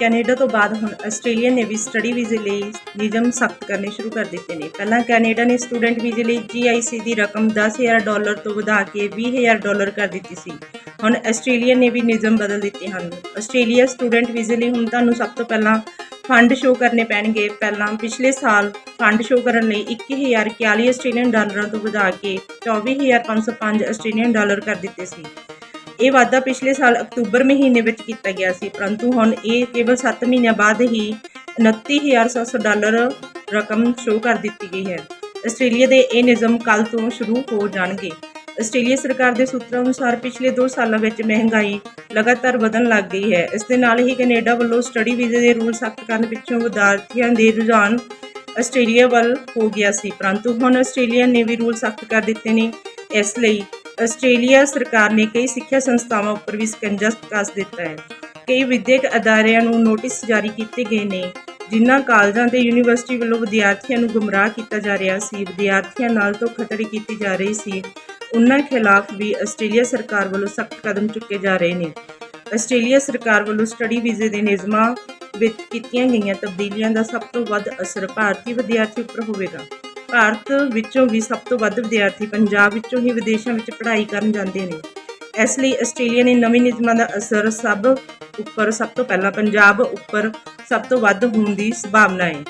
Canada ਤੋਂ ਬਾਅਦ ਹੁਣ ਆਸਟ੍ਰੇਲੀਆ ਨੇ ਵੀ ਸਟੱਡੀ ਵੀਜ਼ੇ ਲਈ ਨਿਯਮ ਸਖਤ ਕਰਨੇ ਸ਼ੁਰੂ ਕਰ ਦਿੱਤੇ ਨੇ। ਪਹਿਲਾਂ ਕੈਨੇਡਾ ਨੇ ਸਟੂਡੈਂਟ ਵੀਜ਼ੇ ਲਈ GIC ਦੀ ਰਕਮ 10000 ਡਾਲਰ ਤੋਂ ਵਧਾ ਕੇ 20000 ਡਾਲਰ ਕਰ ਦਿੱਤੀ ਸੀ। ਹੁਣ ਆਸਟ੍ਰੇਲੀਆ ਨੇ ਵੀ ਨਿਯਮ ਬਦਲ ਦਿੱਤੇ ਹਨ। ਆਸਟ੍ਰੇਲੀਆ ਸਟੂਡੈਂਟ ਵੀਜ਼ੇ ਲਈ ਹੁਣ ਤੁਹਾਨੂੰ ਸਭ ਤੋਂ ਪਹਿਲਾਂ ਫੰਡ ਸ਼ੋ ਕਰਨੇ ਪੈਣਗੇ। ਪਹਿਲਾਂ ਪਿਛਲੇ ਸਾਲ ਫੰਡ ਸ਼ੋ ਕਰਨ ਲਈ 1041 ਆਸਟ੍ਰੇਲੀਅਨ ਡਾਲਰਾਂ ਤੋਂ ਵਧਾ ਕੇ 24505 ਆਸਟ੍ਰੇਲੀਅਨ ਡਾਲਰ ਕਰ ਦਿੱਤੇ ਸੀ। ਇਹ ਵਾਧਾ ਪਿਛਲੇ ਸਾਲ ਅਕਤੂਬਰ ਮਹੀਨੇ ਵਿੱਚ ਕੀਤਾ ਗਿਆ ਸੀ, ਪਰੰਤੂ ਹੁਣ ਇਹ ਕੇਵਲ 7 ਮਹੀਨਿਆਂ ਬਾਅਦ ਹੀ 29700 ਡਾਲਰ ਰਕਮ ਸ਼ੋਅ ਕਰ ਦਿੱਤੀ ਗਈ ਹੈ। ਆਸਟ੍ਰੇਲੀਆ ਦੇ ਇਹ ਨਿਯਮ ਕੱਲ ਤੋਂ ਸ਼ੁਰੂ ਹੋ ਜਾਣਗੇ। ਆਸਟ੍ਰੇਲੀਆ ਸਰਕਾਰ ਦੇ ਸੂਤਰਾਂ ਅਨੁਸਾਰ ਪਿਛਲੇ 2 ਸਾਲਾਂ ਵਿੱਚ ਮਹਿੰਗਾਈ ਲਗਾਤਾਰ ਵਧਣ ਲੱਗ ਗਈ ਹੈ। ਇਸ ਦੇ ਨਾਲ ਹੀ ਕੈਨੇਡਾ ਵੱਲੋਂ ਸਟੱਡੀ ਵੀਜ਼ੇ ਦੇ ਰੂਲ ਸਖਤ ਕਰਨ ਪਿੱਛੋਂ ਵਿਦਿਆਰਥੀਆਂ ਦੇ ਰੁਝਾਨ ਆਸਟ੍ਰੇਲੀਆ ਵੱਲ ਹੋ ਗਿਆ ਸੀ, ਪਰੰਤੂ ਹੁਣ ਆਸਟ੍ਰੇਲੀਆ ਨੇ ਵੀ ਰੂਲ ਸਖਤ ਕਰ ਦਿੱਤੇ ਨੇ। ਇਸ ਲਈ ਆਸਟ੍ਰੇਲੀਆ ਸਰਕਾਰ ਨੇ ਕਈ ਸਿੱਖਿਆ ਸੰਸਥਾਵਾਂ ਉੱਪਰ ਵੀ ਸਕੰਜਾ ਕੱਸ ਦਿੱਤਾ ਹੈ। ਕਈ ਵਿਦਿਅਕ ਅਦਾਰਿਆਂ ਨੂੰ ਨੋਟਿਸ ਜਾਰੀ ਕੀਤੇ ਗਏ ਨੇ, ਜਿਨ੍ਹਾਂ ਕਾਲਜਾਂ ਤੇ ਯੂਨੀਵਰਸਿਟੀ ਵੱਲੋਂ ਵਿਦਿਆਰਥੀਆਂ ਨੂੰ ਗੁੰਮਰਾਹ ਕੀਤਾ ਜਾ ਰਿਹਾ ਸੀ। ਵਿਦਿਆਰਥੀਆਂ ਨਾਲ ਧੋਖਾਧੜੀ ਕੀਤੀ ਜਾ ਰਹੀ ਸੀ। ਉਹਨਾਂ ਖਿਲਾਫ ਵੀ ਆਸਟ੍ਰੇਲੀਆ ਸਰਕਾਰ ਵੱਲੋਂ ਸਖਤ ਕਦਮ ਚੁੱਕੇ ਜਾ ਰਹੇ ਨੇ। ਆਸਟ੍ਰੇਲੀਆ ਸਰਕਾਰ ਵੱਲੋਂ ਸਟੱਡੀ ਵੀਜ਼ੇ ਦੇ ਨਿਯਮਾਂ ਵਿੱਚ ਕੀਤੀਆਂ ਗਈਆਂ ਤਬਦੀਲੀਆਂ ਦਾ ਸਭ ਤੋਂ ਵੱਧ ਅਸਰ ਭਾਰਤੀ ਵਿਦਿਆਰਥੀ ਉੱਪਰ ਹੋਵੇਗਾ। ਭਾਰਤ ਵਿੱਚੋਂ ਵੀ ਸਭ ਤੋਂ ਵੱਧ ਵਿਦਿਆਰਥੀ ਪੰਜਾਬ ਵਿੱਚੋਂ ਹੀ ਵਿਦੇਸ਼ਾਂ ਵਿੱਚ ਪੜ੍ਹਾਈ ਕਰਨ ਜਾਂਦੇ ਨੇ। ਇਸ ਲਈ ਆਸਟ੍ਰੇਲੀਆ ਨੇ ਨਵੇਂ ਨਿਯਮਾਂ ਦਾ ਅਸਰ ਸਭ ਉੱਪਰ, ਸਭ ਤੋਂ ਪਹਿਲਾਂ ਪੰਜਾਬ ਉੱਪਰ ਸਭ ਤੋਂ ਵੱਧ ਹੋਣ ਦੀ ਸੰਭਾਵਨਾ ਹੈ।